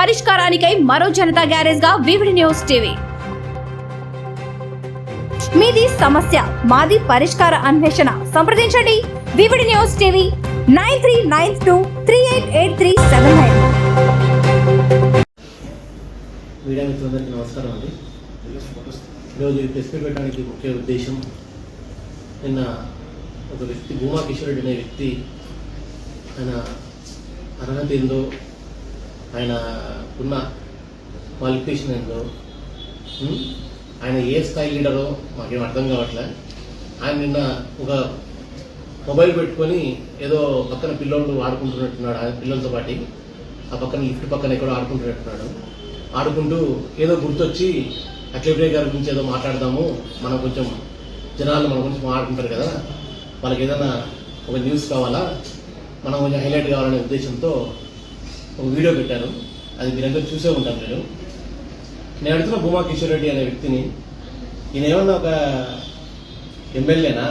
పరిష్కారానికై మరో జనతా గ్యారేజ్గా VVD news TV. మీది సమస్య మాది పరిష్కార అన్వేషణ. సంప్రదించండి. VVD news TV nine three nine two three eight eight three seven nine. Media మిత్రులందరికీ నమస్కారం అండి. ఈరోజు ఈ ప్రెస్ మీట్ పెట్టడానికి ముఖ్య ఉద్దేశం నిన్న ఒక వ్యక్తి భూమా కిషోర్ అనే వ్యక్తి ఆయన అర్హత ఏందో ఆయన ఉన్న క్వాలిఫికేషన్ ఏందో ఆయన ఏ స్థాయి లీడరో మాకేం అర్థం కావట్లే. ఆయన నిన్న ఒక మొబైల్ పెట్టుకొని ఏదో పక్కన పిల్లోళ్ళు ఆడుకుంటున్నట్టున్నాడు ఆయన పిల్లలతో పాటి. ఆ పక్కన లిఫ్ట్ పక్కన ఎక్కడో ఆడుకుంటున్నట్టున్నాడు. ఆడుకుంటూ ఏదో గుర్తొచ్చి అఖిలప్రియ గారి గురించి ఏదో మాట్లాడదాము మనం కొంచెం జనాలు మన గురించి మాట్లాడుకుంటారు కదా వాళ్ళకి ఏదైనా ఒక న్యూస్ కావాలా? మనం కొంచెం హైలైట్ కావాలనే ఉద్దేశంతో ఒక వీడియో పెట్టారు. అది మీరందరూ చూసే ఉంటారు మీరు. నేను అడుగుతున్న భూమా కిషోర్ రెడ్డి అనే వ్యక్తిని ఈయన ఏమన్నా ఒక ఎమ్మెల్యేనా?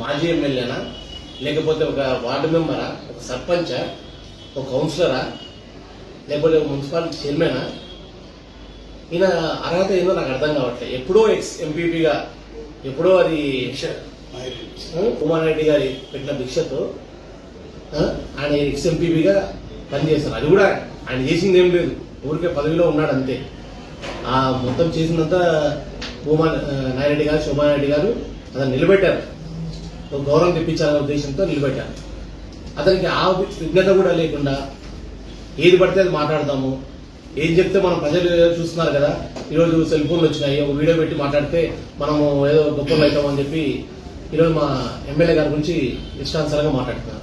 మాజీ ఎమ్మెల్యేనా? లేకపోతే ఒక వార్డు మెంబరా? ఒక సర్పంచా? ఒక కౌన్సిలరా? లేకపోతే ఒక మున్సిపాలిటీ చైర్మనా? ఈయన అర్హత ఏందో నాకు అర్థం కావట్లేదు. ఎప్పుడో ఎక్స్ ఎంపీపీగా ఎప్పుడో అది ఉమారెడ్డి గారి పెట్టిన భిక్షతో ఆయన ఎక్స్ ఎంపీపీగా పనిచేస్తారు అది కూడా ఆయన చేసింది ఏం లేదు. ఊరికే పదవిలో ఉన్నాడు అంతే. ఆ మొత్తం చేసినంత భూమా నాయరెడ్డి గారు శోభారెడ్డి గారు అతను నిలబెట్టారు. ఒక గౌరవం తెప్పించాలనే ఉద్దేశంతో నిలబెట్టారు. అతనికి ఆ విజ్ఞత కూడా లేకుండా ఏది పడితే అది మాట్లాడతాము. ఏం చెప్తే మనం ప్రజలు చూస్తున్నారు కదా ఈరోజు సెల్ ఫోన్లు వచ్చినాయి ఒక వీడియో పెట్టి మాట్లాడితే మనము ఏదో గొప్పలు అవుతామని చెప్పి ఈరోజు మా ఎమ్మెల్యే గారి గురించి ఇష్టానుసారంగా మాట్లాడుతున్నారు.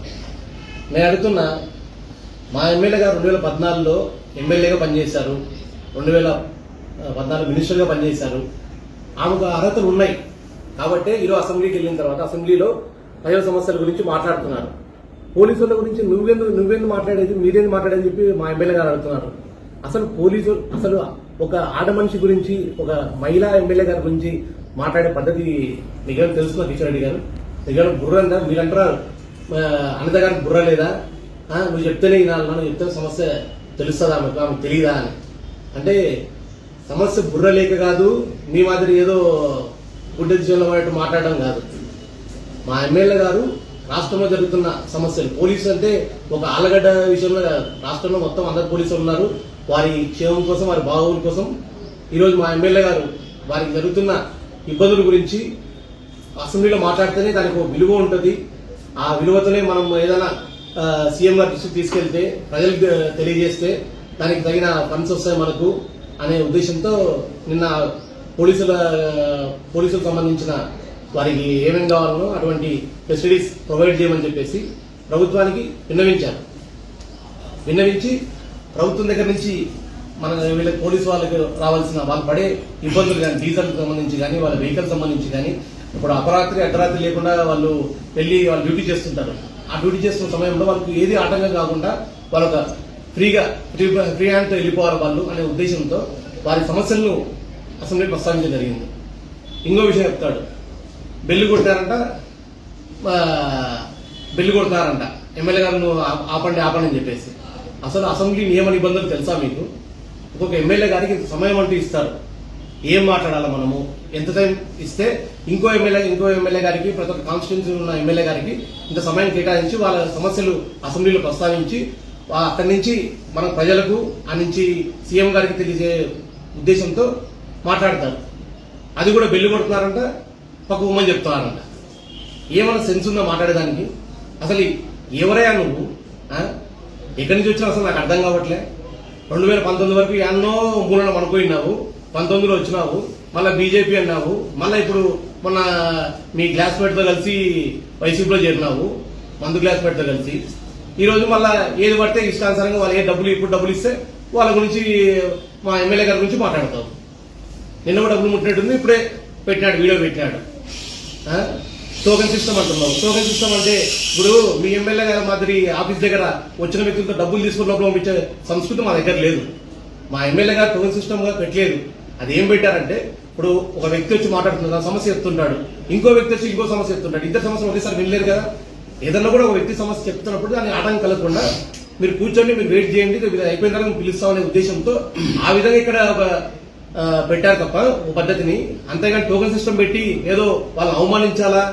నేను అడుగుతున్నా మా ఎమ్మెల్యే గారు రెండు వేల పద్నాలుగులో ఎమ్మెల్యేగా పనిచేశారు. రెండు వేల పద్నాలుగు మినిస్టర్గా పనిచేశారు. ఆమెకు అర్హతలు ఉన్నాయి. కాబట్టి ఈరోజు అసెంబ్లీకి వెళ్ళిన తర్వాత అసెంబ్లీలో ప్రజల సమస్యల గురించి మాట్లాడుతున్నారు. పోలీసుల గురించి నువ్వెందుకు నువ్వెందుకు మాట్లాడేది మీరేందుకు మాట్లాడేది చెప్పి మా ఎమ్మెల్యే గారు అడుగుతున్నారు. అసలు పోలీసు అసలు ఒక ఆడ మనిషి గురించి ఒక మహిళా ఎమ్మెల్యే గారి గురించి మాట్లాడే పద్ధతి నిజం తెలుసుకున్న కిషన్ రెడ్డి గారు? నిజం బుర్రందా మీరంటారు అనిత గారికి బుర్ర లేదా? నువ్వు చెప్తేనే వినాలి నువ్వు చెప్తే సమస్య తెలుస్తుందా ఆమెకు ఆమెకు తెలియదా అని. అంటే సమస్య బుర్ర లేక కాదు మీ మాదిరి ఏదో గుడ్డ దిశలో పడేట్టు మాట్లాడడం కాదు. మా ఎమ్మెల్యే గారు రాష్ట్రంలో జరుగుతున్న సమస్యలు. పోలీసు అంటే ఒక ఆలగడ్డ విషయంలో రాష్ట్రంలో మొత్తం అందరు పోలీసులు ఉన్నారు. వారి క్షేమం కోసం వారి బాగోగుల కోసం ఈరోజు మా ఎమ్మెల్యే గారు వారికి జరుగుతున్న ఇబ్బందుల గురించి అసెంబ్లీలో మాట్లాడితేనే దానికి ఒక విలువ ఉంటుంది. ఆ విలువతోనే మనం ఏదైనా సీఎంఆర్ దృష్టికి తీసుకెళ్తే ప్రజలకు తెలియజేస్తే దానికి తగిన ఫండ్స్ వస్తాయి మనకు అనే ఉద్దేశంతో నిన్న పోలీసుల పోలీసులకు సంబంధించిన వారికి ఏమేం కావాలనో అటువంటి ఫెసిలిటీస్ ప్రొవైడ్ చేయమని చెప్పేసి ప్రభుత్వానికి విన్నవించారు. విన్నవించి ప్రభుత్వం దగ్గర నుంచి మన వీళ్ళ పోలీసు వాళ్ళకి రావాల్సిన వాళ్ళు పడే ఇబ్బందులు కానీ డీజిల్ సంబంధించి కానీ వాళ్ళ వెహికల్ సంబంధించి కానీ ఇప్పుడు అపరాత్రి అర్ధరాత్రి లేకుండా వాళ్ళు వెళ్ళి వాళ్ళు డ్యూటీ చేస్తుంటారు. ఆ డ్యూటీ చేస్తున్న సమయంలో వాళ్ళకి ఏది ఆటంకం కాకుండా వాళ్ళొక ఫ్రీగా ఫ్రీ ఫ్రీ హ్యాండ్తో వెళ్ళిపోవాలి వాళ్ళు అనే ఉద్దేశంతో వారి సమస్యలను అసెంబ్లీ ప్రస్తావించడం జరిగింది. ఇంకో విషయం చెప్తాడు. బెల్లు కొట్టారంట బెల్లు కొడతారంట. ఎమ్మెల్యే గారు ఆపండి ఆపండి అని చెప్పేసి. అసలు అసెంబ్లీ నియమ నిబంధనలు తెలుసా మీకు? ఒక్కొక్క ఎమ్మెల్యే గారికి ఇంత సమయం అంటూ ఇస్తారు. ఏం మాట్లాడాలి మనము? ఎంత టైం ఇస్తే ఇంకో ఎమ్మెల్యే ఇంకో ఎమ్మెల్యే గారికి ప్రతి ఒక్క కాన్స్టిట్యున్సీ ఉన్న ఎమ్మెల్యే గారికి ఇంత సమయం కేటాయించి వాళ్ళ సమస్యలు అసెంబ్లీలో ప్రస్తావించి అక్కడి నుంచి మన ప్రజలకు ఆ నుంచి సీఎం గారికి తెలియజే ఉద్దేశంతో మాట్లాడతారు. అది కూడా బెల్లు కొడుతున్నారంట పక్క ఉమ్మని చెప్తున్నారంట. ఏమైనా సెన్స్ ఉందో మాట్లాడేదానికి? అసలు ఎవరయ్యా నువ్వు? ఎక్కడి నుంచి వచ్చినా అసలు నాకు అర్థం కావట్లే. రెండు వేల పంతొమ్మిది వరకు ఎన్నో మూలన పనుకోయినావు పంతొమ్మిదిలో వచ్చినావు. మళ్ళీ బీజేపీ అన్నావు. మళ్ళీ ఇప్పుడు మొన్న మీ క్లాస్మేట్తో కలిసి వైసీపీలో చేరినావు. మందు క్లాస్మేట్తో కలిసి. ఈరోజు మళ్ళీ ఏది పడితే ఇష్టానుసారంగా వాళ్ళు ఏ డబ్బులు ఇప్పుడు డబ్బులు ఇస్తే వాళ్ళ గురించి మా ఎమ్మెల్యే గారి గురించి మాట్లాడతావు. నిన్న కూడా డబ్బులు ముట్టినట్టుంది ఇప్పుడే పెట్టినాడు వీడియో పెట్టినాడు. టోకెన్ సిస్టమ్ అంటున్నావు. టోకెన్ సిస్టమ్ అంటే ఇప్పుడు మీ ఎమ్మెల్యే గారి మాదిరి ఆఫీస్ దగ్గర వచ్చిన వ్యక్తులతో డబ్బులు తీసుకుని లోపల పంపించే సంస్కృతి మా దగ్గర లేదు. మా ఎమ్మెల్యే గారు టోకెన్ సిస్టమ్ పెట్టలేదు. అది ఏం పెట్టారంటే ఇప్పుడు ఒక వ్యక్తి వచ్చి మాట్లాడుతున్నాడు ఆ సమస్య చెప్తుంటాడు ఇంకో వ్యక్తి వచ్చి ఇంకో సమస్య చెప్తుంటాడు ఇద్దరు సమస్యలు ఒకేసారి వినలేరు కదా. ఏదన్నా కూడా ఒక వ్యక్తి సమస్య చెప్తున్నప్పుడు దాన్ని ఆటంకం కలగకుండా మీరు కూర్చోండి మీరు వెయిట్ చేయండి అయిపోయిన తర్వాత పిలుస్తామనే ఉద్దేశంతో ఆ విధంగా ఇక్కడ ఒక పెట్టారు తప్ప ఒక పద్ధతిని. అంతేగాని టోకన్ సిస్టమ్ పెట్టి ఏదో వాళ్ళని అవమానించాలా?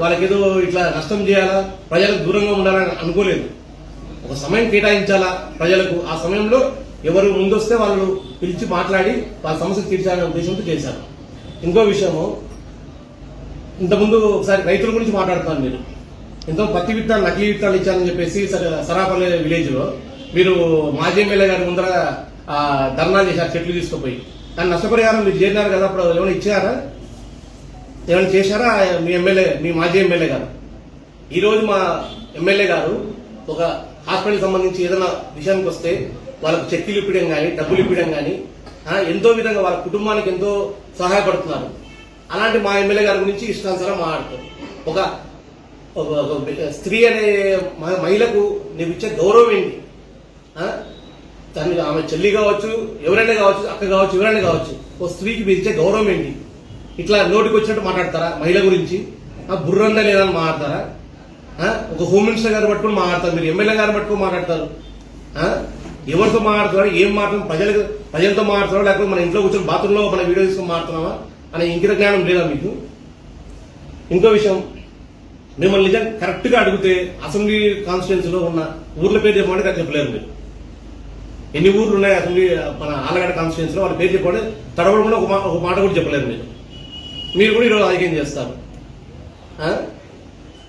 వాళ్ళకి ఏదో ఇట్లా నష్టం చేయాలా? ప్రజలకు దూరంగా ఉండాలని అనుకోలేదు. ఒక సమయం కేటాయించాలా? ప్రజలకు ఆ సమయంలో ఎవరు ముందొస్తే వాళ్ళు పిలిచి మాట్లాడి వాళ్ళ సమస్యలు తీర్చాలనే ఉద్దేశంతో చేశారు. ఇంకో విషయము ఇంతకుముందు ఒకసారి రైతుల గురించి మాట్లాడుతాను మీరు ఎంతో పత్తి విత్తనాలు నకిలీ విత్తనాలు ఇచ్చారని చెప్పేసి సర- సరాపల్లి విలేజ్ మీరు మాజీ ఎమ్మెల్యే గారి ముందర ఆ, ధర్నా చేశారు చెట్లు తీసుకుపోయి. కానీ నష్టపరిహారం మీరు చేరినారు కదా అప్పుడు ఏమైనా ఇచ్చారా? ఏమైనా చేశారా మీ ఎమ్మెల్యే మీ మాజీ ఎమ్మెల్యే గారు? ఈరోజు మా ఎమ్మెల్యే గారు ఒక హాస్పిటల్ సంబంధించి ఏదైనా విషయానికి వస్తే వాళ్ళకు చెక్కులు ఇప్పడం కానీ డబ్బులు ఇప్పడం కానీ ఎంతో విధంగా వాళ్ళ కుటుంబానికి ఎంతో సహాయపడుతున్నారు. అలాంటి మా ఎమ్మెల్యే గారి గురించి ఇష్టానుసారం మాట్లాడుతారు ఒక ఒక- ఒక స్త్రీ అనే మహిళకు నీకు ఇచ్చే గౌరవం ఏంటి? దానికి ఆమె చెల్లి కావచ్చు ఎవరైనా కావచ్చు అక్క కావచ్చు ఎవరైనా కావచ్చు ఓ స్త్రీకి మీరు ఇచ్చే గౌరవం ఏంటి? ఇట్లా నోటికి వచ్చినట్టు మాట్లాడతారా మహిళ గురించి? ఆ బుర్రందా లేదని మాట్లాడతారా? ఒక హోమ్ మినిస్టర్ గారు పట్టుకుని మాట్లాడతారు. మీరు ఎమ్మెల్యే గారు పట్టుకుని మాట్లాడతారు. ఎవరితో మాట్లాడుతున్నారు ఏం మాట్లాడు ప్రజలకు ప్రజలతో మాట్లాడుతున్నారు లేకపోతే మన ఇంట్లో కూర్చొని బాత్రూంలో మన వీడియో తీసుకొని మాట్లాడుతున్నావా అనే ఇంకిత జ్ఞానం లేదా మీకు? ఇంకో విషయం మిమ్మల్ని నిజం కరెక్ట్గా అడిగితే అసెంబ్లీ కాన్స్టిట్యున్సీలో ఉన్న ఊర్ల పేరు చెప్పమంటే అది చెప్పలేరు మీరు. ఎన్ని ఊర్లు ఉన్నాయి అసెంబ్లీ మన ఆలగడ్డ కాన్స్టిట్యున్సీలో వాళ్ళ పేరు చెప్పండి తడవడకుండా ఒక మా- ఒక మాట కూడా చెప్పలేరు మీరు. మీరు కూడా ఈరోజు రాజకీయం చేస్తారు.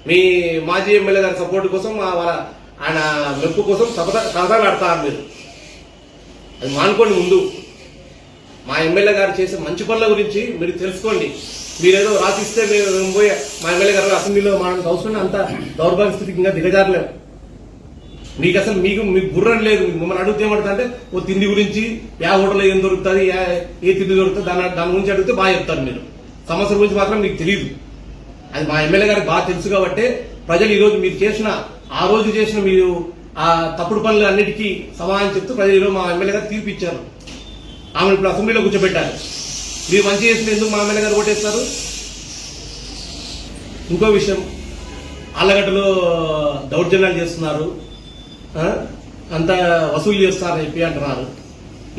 మీ మాజీ ఎమ్మెల్యే గారి సపోర్ట్ కోసం వాళ్ళ ఆయన మెప్పు కోసం సపద సరదాలు ఆడతారు మీరు. అది మానుకోండి ముందు. మా ఎమ్మెల్యే గారు చేసే మంచి పనుల గురించి మీరు తెలుసుకోండి. మీరేదో రాసిస్తే మేము పోయి మా ఎమ్మెల్యే గారు అసెంబ్లీలో మాట్లాడే అవసరం అంత దౌర్భాగ్య స్థితికి ఇంకా దిగజారలేము మీకు అసలు మీకు మీకు గుర్రం లేదు. మిమ్మల్ని అడిగితే ఏమంటుందంటే ఓ తిండి గురించి యా హోటల్లో ఏం దొరుకుతుంది ఏ ఏ తిండి దొరుకుతుంది దాని దాని గురించి అడిగితే బాగా చెప్తారు మీరు. సమస్య గురించి మాత్రం మీకు తెలియదు అది మా ఎమ్మెల్యే గారికి బాగా తెలుసు కాబట్టి ప్రజలు ఈరోజు మీరు చేసిన ఆ రోజు చేసిన మీరు ఆ తప్పుడు పనులు అన్నిటికీ సమాధానం చెప్తూ ప్రజలు మా ఎమ్మెల్యే గారు తీర్పు ఇచ్చారు ఆమెను ఇప్పుడు అసెంబ్లీలో కూర్చోబెట్టారు. మీరు మంచి చేసిన ఎందుకు మా ఎమ్మెల్యే గారు ఓటేస్తారు? ఇంకో విషయం. ఆళ్ళగడ్డలో దౌర్జన్యాలు చేస్తున్నారు. అంత అంతా వసూలు చేస్తారని చెప్పి అంటున్నారు.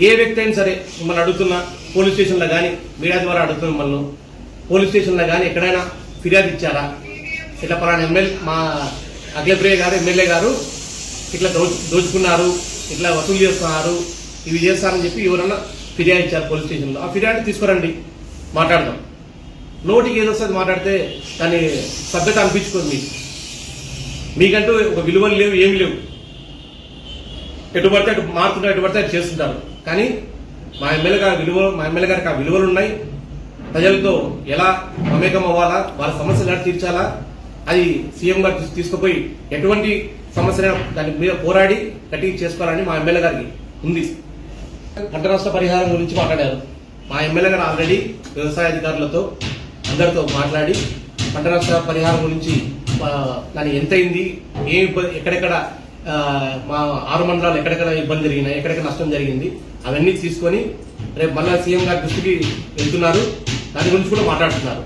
ఏ వ్యక్తి అయినా సరే మిమ్మల్ని అడుగుతున్నా పోలీస్ స్టేషన్లో కానీ మీడియా ద్వారా అడుగుతున్నా మిమ్మల్ని పోలీస్ స్టేషన్లో కానీ ఎక్కడైనా ఫిర్యాదు ఇచ్చారా? ఇట్లా పలానా ఎమ్మెల్యే మా అఖిలప్రియ గారు ఎమ్మెల్యే గారు ఇట్లా దోచు దోచుకున్నారు ఇట్లా వసూలు చేస్తున్నారు ఇవి చేస్తారని చెప్పి ఎవరన్నా ఫిర్యాదు ఇచ్చారు పోలీస్ స్టేషన్లో. ఆ ఫిర్యాదు తీసుకురండి మాట్లాడదాం. నోటికి ఏదో వస్తుంది మాట్లాడితే దాని సభ్యత అనిపించుకోదు మీకు. మీకంటూ ఒక విలువలు లేవు ఏమి లేవు. ఎటు పడితే అటు మారుతుంటారు ఎటు పడితే అటు చేస్తుంటారు. కానీ మా ఎమ్మెల్యే గారి విలువ మా ఎమ్మెల్యే గారికి ఆ విలువలు ఉన్నాయి. ప్రజలతో ఎలా మమేకం అవ్వాలా వాళ్ళ సమస్యలు ఎలా తీర్చాలా అది సీఎం గారు తీసుకుపోయి ఎటువంటి సమస్య దాని మీద పోరాడి కట్టి చేసుకోవాలని మా ఎమ్మెల్యే గారికి ఉంది. పంట నష్ట పరిహారం గురించి మాట్లాడారు. మా ఎమ్మెల్యే గారు ఆల్రెడీ వ్యవసాయ అధికారులతో అందరితో మాట్లాడి పంట నష్ట పరిహారం గురించి దాని ఎంతైంది ఏ ఇబ్బంది ఎక్కడెక్కడ మా ఆరు మండలాలు ఎక్కడెక్కడ ఇబ్బంది జరిగినాయి ఎక్కడెక్కడ నష్టం జరిగింది అవన్నీ తీసుకొని రేపు మళ్ళా సీఎం గారి దృష్టికి వెళ్తున్నారు. దాని గురించి కూడా మాట్లాడుతున్నారు.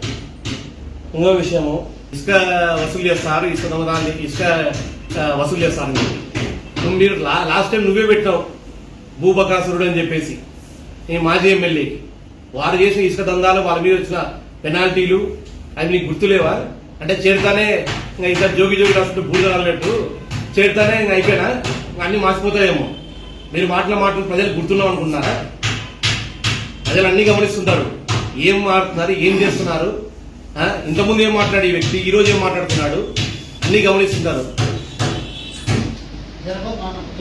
ఇంకో విషయము ఇసుక వసూలు చేస్తారు ఇసుక దొంగదాన్ని ఇసుక వసూలు చేస్తారు చెప్పి. నువ్వు మీరు లా- లాస్ట్ టైం నువ్వే పెట్టావు భూబకాసురుడు అని చెప్పేసి. ఈ మాజీ ఎమ్మెల్యే. వారు చేసిన ఇసుక దందాలు వాళ్ళ మీద వచ్చిన పెనాల్టీలు అవి నీకు గుర్తులేవా? అంటే చేరుతానే ఇంకా ఇద్దరు జోగి జోగి రాసుకుంటూ బూడిద రాలినట్టు చేరుతానే ఇంకా అయిపోయినా అన్నీ మార్చిపోతాయేమో మీరు మాటల మాటలు ప్రజలు గుర్తున్నాం అనుకున్నారా ప్రజలు అన్ని గమనిస్తుంటారు. ఏం మారుతున్నారు ఏం చేస్తున్నారు? ఇంతకుముందు ఏం మాట్లాడే ఈ వ్యక్తి? ఈరోజు ఏం మాట్లాడుతున్నాడు? అన్నీ గమనిస్తుంటారు.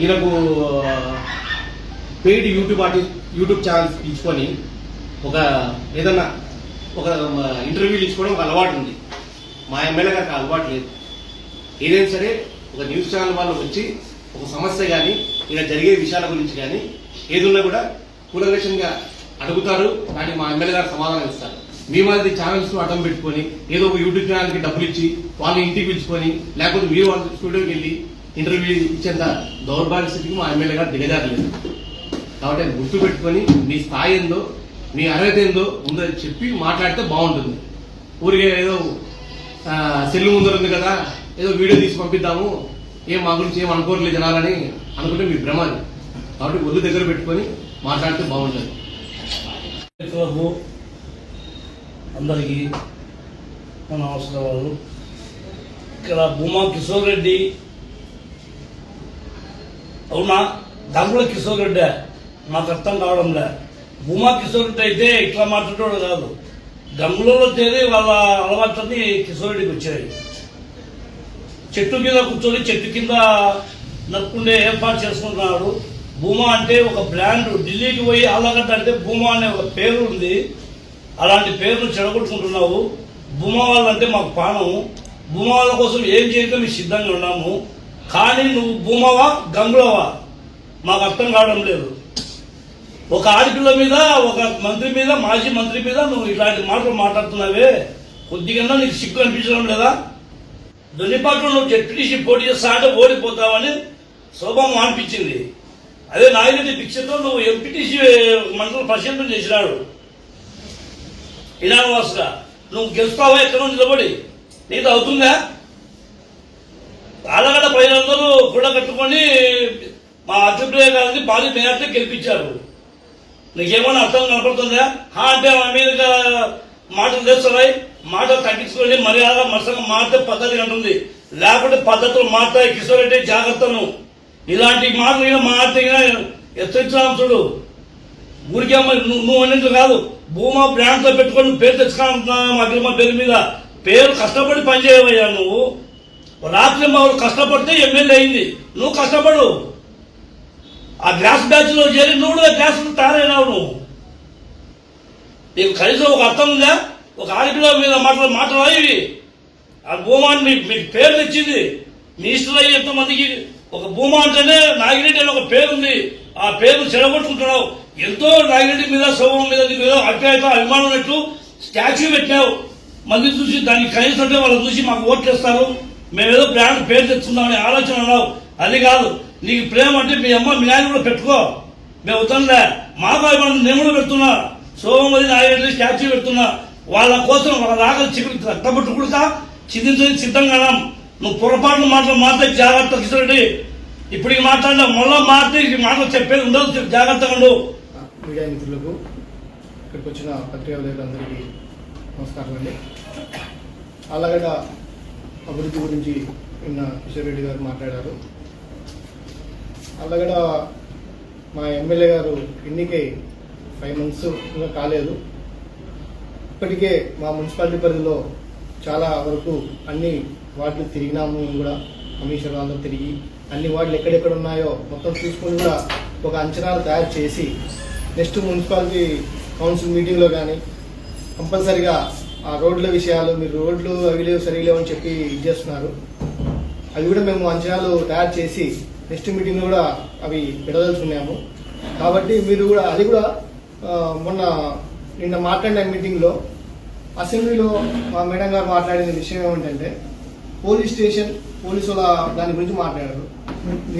ఈయనకు paid YouTube artist YouTube channels తీసుకొని ఒక ఏదన్నా ఒక ఇంటర్వ్యూలు తీసుకోవడం ఒక అలవాటు ఉంది. మా ఎమ్మెల్యే గారికి అలవాటు లేదు. ఏదైనా సరే ఒక న్యూస్ ఛానల్ వాళ్ళు వచ్చి ఒక సమస్య కానీ ఇలా జరిగే విషయాల గురించి కానీ ఏదున్నా కూడా కూలంకషంగా అడుగుతారు. కానీ మా ఎమ్మెల్యే గారు సమాధానం ఇస్తారు. మీ మాదిరి ఛానల్స్ అడ్డం పెట్టుకొని ఏదో ఒక యూట్యూబ్ ఛానల్కి డబ్బులు ఇచ్చి వాళ్ళని ఇంటికి పిలుచుకొని లేకపోతే మీరు వాళ్ళ స్టూడియోకి వెళ్ళి ఇంటర్వ్యూ ఇచ్చేంత దౌర్భాగ్య స్థితికి మా ఎమ్మెల్యే గారు దిగజారలేదు. కాబట్టి అది గుర్తు పెట్టుకొని మీ స్థాయి ఏందో మీ అర్హత ఏందో ఉందో చెప్పి మాట్లాడితే బాగుంటుంది. ఊరికే ఏదో సెల్ ముందర ఉంది కదా ఏదో వీడియో తీసి పంపిద్దాము ఏం మా గురించి ఏం అనుకోవట్లేదు జనాలని అనుకుంటే మీ భ్రమది కాబట్టి ఒళ్ళు దగ్గర పెట్టుకొని మాట్లాడితే బాగుంటుంది. అందరికీ నా నమస్కారాలు. ఇక్కడ భూమా కిషోర్ రెడ్డి. అవునా? దాంట్లో కిషోర్ రెడ్డి. నాకు అర్థం కావడంలే. భూమా కిషోర్ రెడ్డి అయితే ఇట్లా మాట్లాడేవాడు కాదు. గంగులలో చేరి వాళ్ళ అలవాట్లన్నీ కిషోర్ రెడ్డికి వచ్చాయి. చెట్టు మీద కూర్చొని చెట్టు కింద నడుపుకుండే ఏర్పాటు చేసుకుంటున్నాడు. భూమా అంటే ఒక బ్రాండ్. ఢిల్లీకి పోయి ఆలగడ్డ అంటే భూమా అనే ఒక పేరు ఉంది. అలాంటి పేర్లు చెడగొట్టుకుంటున్నావు. భూమా అంటే మాకు పానం భూమవాళ్ళ కోసం ఏం చేయడం మేము సిద్ధంగా ఉన్నాము. కానీ నువ్వు భూమవా గంగులవా? మాకు అర్థం కావడం లేదు. ఒక ఆడపిల్ల మీద ఒక మంత్రి మీద మాజీ మంత్రి మీద నువ్వు ఇలాంటి మాటలు మాట్లాడుతున్నావే. కొద్దిగా నీకు సిగ్గు అనిపించడం లేదా? దొన్నిపాట్లో నువ్వు జడ్పీటీసీ పోటీ చేస్తా అంటే ఓడిపోతావని శోభం అనిపించింది. అదే నాయుడి భిక్షతో నువ్వు ఎంపీటీసీ మండలం పరిశీలన చేసినాడు. ఇనానవాసుగా నువ్వు గెలుస్తావా? ఎక్కడ నిలబడి? నీతో అవుతుందా? ఆలగడ్డ ప్రజలందరూ కూడా కట్టుకొని మా అధ్యక్షుడే గారిని భారీ మేరతో గెలిపించారు. నీకేమైనా అర్థం కనపడుతుందా? హా అంటే మా మీద మాటలు తెస్తున్నాయి మాటలు తగ్గించుకొని మర్యాద మసంగా మారితే పద్ధతి అంటుంది. లేకపోతే పద్ధతులు మారుతాయి. కిషోర్ రెడ్డి జాగ్రత్తను. ఇలాంటి మాటలు ఈయన మారితే హెచ్చరించాము చూడు. ఊరికే మరి నువ్వు నువ్వు అన్నింటి కాదు. భూమా బ్యాంక్లో పెట్టుకొని పేరు తెచ్చుకుంటున్నావు మా అగ్రిమ పేరు మీద. పేరు కష్టపడి పనిచేయవయ్యా నువ్వు. రాత్రి మా కష్టపడితే ఎమ్మెల్యే అయింది. నువ్వు కష్టపడు. ఆ గ్లాస్ బ్యాచ్లో చేరి నువ్వు కూడా గ్లాస్ తయారైనావు నువ్వు. నీకు కనీసం ఒక అర్థం ఉందా? ఒక ఆడపిల్ల మీద మాటలు మాటలు ఇవి? ఆ భూమాన్ని మీ మీకు పేరు తెచ్చింది. మీ ఇష్టం ఎంతమందికి ఒక భూమా అంటేనే నాగిరెడ్డి అని ఒక పేరు ఉంది ఆ పేరు చెడగొట్టుకుంటున్నావు. ఎంతో నాగిరెడ్డి మీద శోభం మీద నీకు ఏదో అత్యాయత అభిమానం ఉన్నట్టు స్టాచ్యూ పెట్టావు. మంది చూసి దానికి కనీసం అంటే వాళ్ళు చూసి మాకు ఓట్లు ఇస్తారు మేమేదో బ్రాండ్ పేరు తెచ్చుకుందామని ఆలోచన అన్నావు. అది కాదు. నీకు ప్రేమ అంటే మీ అమ్మ మీ నాయన కూడా పెట్టుకో. మేము వద్దంలే మాకు అభిమానం నేను కూడా పెడుతున్నా. సోమవతి నాయుడు స్టాచ్యూ పెడుతున్నా. వాళ్ళ కోసం వాళ్ళ రాగలు చికెన్ రక్తపట్టు కుడతా చిందించని సిద్ధంగా ఉన్నాం. నువ్వు పొరపాటున మాటలు మాట్లాడి జాగ్రత్త కిషోరెడ్డి ఇప్పటికి మాట్లాడినా మళ్ళా మాట్లాడి ఈ మాటలు చెప్పేది ఉండదు. జాగ్రత్తగా ఉండవు మీడియా మిత్రులకు ఇక్కడికి వచ్చిన పత్రికా విలేకరులందరికీ నమస్కారం అండి. అలాగడ అభివృద్ధి గురించి నిన్న కిషోర్ రెడ్డి గారు మాట్లాడారు. అలాగడ మా ఎమ్మెల్యే గారు ఎన్నికై ఫైవ్ మంత్స్ ఇంకా కాలేదు. ఇప్పటికే మా మున్సిపాలిటీ పరిధిలో చాలా వరకు అన్ని వార్డులు తిరిగినాము కూడా కమిషనర్ వాళ్ళతో తిరిగి అన్ని వార్డులు ఎక్కడెక్కడ ఉన్నాయో మొత్తం చూసుకొని కూడా ఒక అంచనాలు తయారు చేసి నెక్స్ట్ మున్సిపాలిటీ కౌన్సిల్ మీటింగ్లో కానీ కంపల్సరిగా ఆ రోడ్ల విషయాలు మీరు రోడ్లు అవి లేవు సరిగా లేవు అని చెప్పి ఇది చేస్తున్నారు. అవి కూడా మేము అంచనాలు తయారు చేసి నెక్స్ట్ మీటింగ్లో కూడా అవి పెడదలుచుకున్నాము కాబట్టి మీరు కూడా అది కూడా మొన్న నిన్న మాట్లాడిన మీటింగ్లో అసెంబ్లీలో మా మేడం గారు మాట్లాడిన విషయం ఏమిటంటే పోలీస్ స్టేషన్ పోలీసుల దాని గురించి మాట్లాడారు.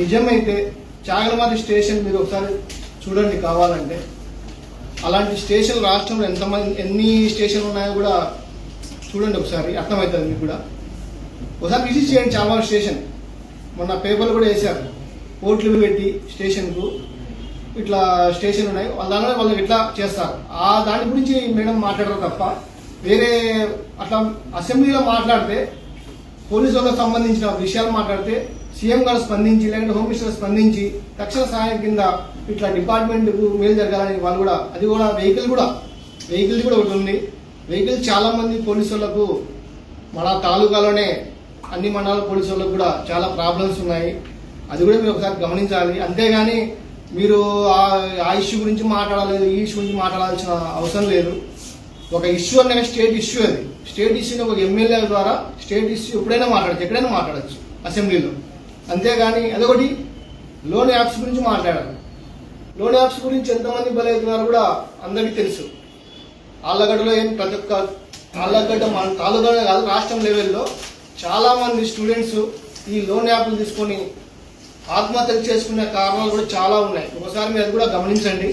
నిజమైతే చాగలమారి స్టేషన్ మీరు ఒకసారి చూడండి కావాలంటే. అలాంటి స్టేషన్ రాష్ట్రంలో ఎంతమంది ఎన్ని స్టేషన్లు ఉన్నాయో కూడా చూడండి ఒకసారి అర్థమవుతుంది మీకు కూడా. ఒకసారి విజిట్ చేయండి చాలా స్టేషన్. మొన్న పేపర్లు కూడా వేశారు. ఓట్లు పెట్టి స్టేషన్కు ఇట్లా స్టేషన్ ఉన్నాయి. వాళ్ళ దానిలో వాళ్ళకి ఇట్లా చేస్తారు? ఆ దాని గురించి మేడం మాట్లాడరు తప్ప వేరే అట్లా అసెంబ్లీలో మాట్లాడితే పోలీసు వాళ్ళకి సంబంధించిన విషయాలు మాట్లాడితే సీఎం గారు స్పందించి లేకుంటే హోమ్ మినిస్టర్ స్పందించి తక్షణ సహాయం కింద ఇట్లా డిపార్ట్మెంట్కు మేలు జరగాలని వాళ్ళు కూడా అది కూడా వెహికల్ కూడా వెహికల్ కూడా ఒకటి ఉంది. వెహికల్ చాలా మంది పోలీసు వాళ్ళకు మన తాలూకాలోనే అన్ని మండలాల పోలీసు వాళ్ళకు కూడా చాలా ప్రాబ్లమ్స్ ఉన్నాయి. అది కూడా మీరు ఒకసారి గమనించాలి. అంతేగాని మీరు ఆ- ఆ ఇష్యూ గురించి మాట్లాడాలి ఈ ఇష్యూ గురించి మాట్లాడాల్సిన అవసరం లేదు. ఒక ఇష్యూ అనే స్టేట్ ఇష్యూ అది. స్టేట్ ఇష్యూని ఒక ఎమ్మెల్యే ద్వారా స్టేట్ ఇష్యూ ఎప్పుడైనా మాట్లాడచ్చు ఎక్కడైనా మాట్లాడచ్చు అసెంబ్లీలో. అంతేగాని అదొకటి లోన్ యాప్స్ గురించి మాట్లాడాలి. లోన్ యాప్స్ గురించి ఎంతమంది బలవుతున్నారో కూడా అందరికీ తెలుసు. ఆళ్ళగడ్డలో ఏం ప్రతి ఒక్క ఆళ్ళగడ్డ మన తాలూకానే కాదు రాష్ట్రం లెవెల్లో చాలామంది స్టూడెంట్స్ ఈ లోన్ యాప్లు తీసుకొని ఆత్మహత్యలు చేసుకునే కారణాలు కూడా చాలా ఉన్నాయి. ఒకసారి మీరు అది కూడా గమనించండి.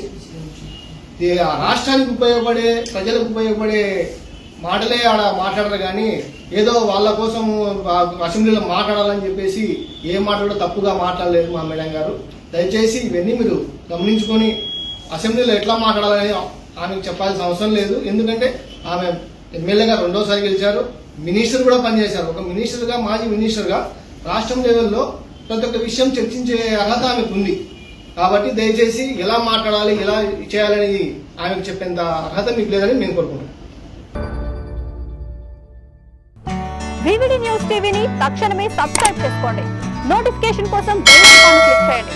ఆ రాష్ట్రానికి ఉపయోగపడే ప్రజలకు ఉపయోగపడే మాటలే ఆడ మాట్లాడరు కానీ ఏదో వాళ్ళ కోసం అసెంబ్లీలో మాట్లాడాలని చెప్పేసి ఏ మాట కూడా తప్పుగా మాట్లాడలేదు మా మేడం గారు. దయచేసి ఇవన్నీ మీరు గమనించుకొని అసెంబ్లీలో ఎట్లా మాట్లాడాలని ఆమెకు చెప్పాల్సిన అవసరం లేదు. ఎందుకంటే ఆమె ఎమ్మెల్యేగా రెండోసారి గెలిచారు. మినిస్టర్ కూడా పనిచేశారు. ఒక మినిస్టర్గా మాజీ మినిస్టర్గా రాష్ట్రం లెవెల్లో ప్రతి ఒక్క విషయం చర్చించే అర్హత ఆమెకు ఉంది. కాబట్టి దయచేసి ఎలా మాట్లాడాలి ఎలా చేయాలని ఆమెకు చెప్పేంత అర్హత మీకు లేదని మేము కోరుకుంటున్నాం. వివిడి న్యూస్ టీవీని తక్షణమే సబ్స్క్రైబ్ చేసుకోండి. నోటిఫికేషన్ కోసం క్లిక్ చేయండి.